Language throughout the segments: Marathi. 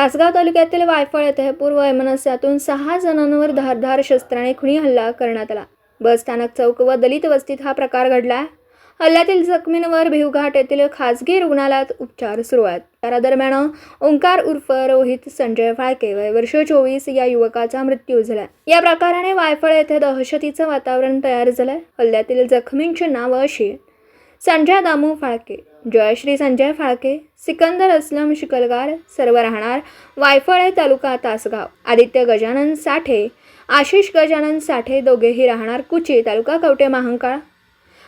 तासगाव तालुक्यातील वायफळ येथे पूर्व वैमनस्यातून सहा जणांवर धारधार शस्त्राने खुणी हल्ला करण्यात आला. बस स्थानक चौक व दलित वस्तीत हा प्रकार घडला. हल्ल्यातील जखमींवर भिवघाट येथील खासगी रुग्णालयात उपचार सुरू आहेत. त्या दरम्यान ओंकार उर्फ रोहित संजय फाळके वय वर्ष चोवीस या युवकाचा मृत्यू झाला. या प्रकाराने वायफळ येथे दहशतीचं वातावरण तयार झालंय. हल्ल्यातील जखमींची नावं अशी संजय दामू फाळके जयश्री संजय फाळके सिकंदर असलम शिकलगार सर्व राहणार वायफळे तालुका तासगाव आदित्य गजानन साठे आशिष गजानन साठे दोघेही राहणार कुची तालुका कवटे महांकाळ.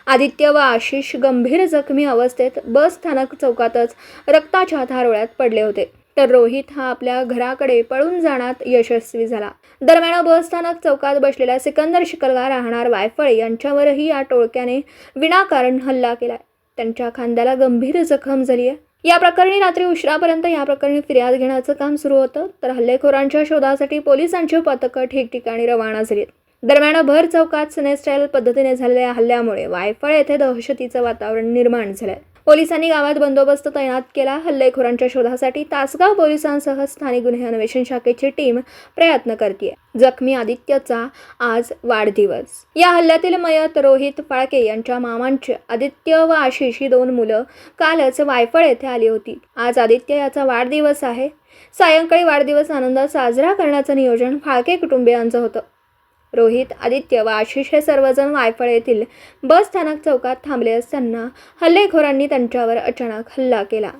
आदित्य व आशिष गंभीर जखमी अवस्थेत बस स्थानक चौकातच रक्ताच्या थारोळ्यात पडले होते. तर रोहित हा आपल्या घराकडे पळून जाण्यात यशस्वी झाला. दरम्यान बसस्थानक चौकात बसलेल्या सिकंदर शिकलगार राहणार वायफळे यांच्यावरही या टोळक्याने विनाकारण हल्ला केला त्यांच्या खांद्याला गंभीर जखम झाली आहे. या प्रकरणी रात्री उशिरापर्यंत या प्रकरणी फिर्याद घेण्याचं काम सुरू होतं. तर हल्लेखोरांच्या शोधासाठी पोलिसांची पथकं ठिकठिकाणी रवाना झाली. दरम्यान भर चौकात स्टाईल पद्धतीने झालेल्या हल्ल्यामुळे वायफळ येथे दहशतीचं वातावरण निर्माण झालंय. पोलिसांनी गावात बंदोबस्त तैनात केला. हल्लेखोरांच्या शोधासाठी तासगाव पोलिसांसह स्थानिक गुन्हे अन्वेषण शाखेची टीम प्रयत्न करते जखमी आदित्यचा आज वाढदिवस. या हल्ल्यातील मयत रोहित फाळके यांच्या मामांचे आदित्य व आशिष ही दोन मुलं कालच वायफळ येथे आली होती. आज आदित्य याचा वाढदिवस आहे. सायंकाळी वाढदिवस आनंदात साजरा करण्याचं नियोजन फाळके कुटुंबियांचं होतं. रोहित आदित्य व आशिष हे सर्वजण वायफळ येथील बस स्थानक चौकात थांबले असताना हल्लेखोरांनी त्यांच्यावर अचानक हल्ला केला.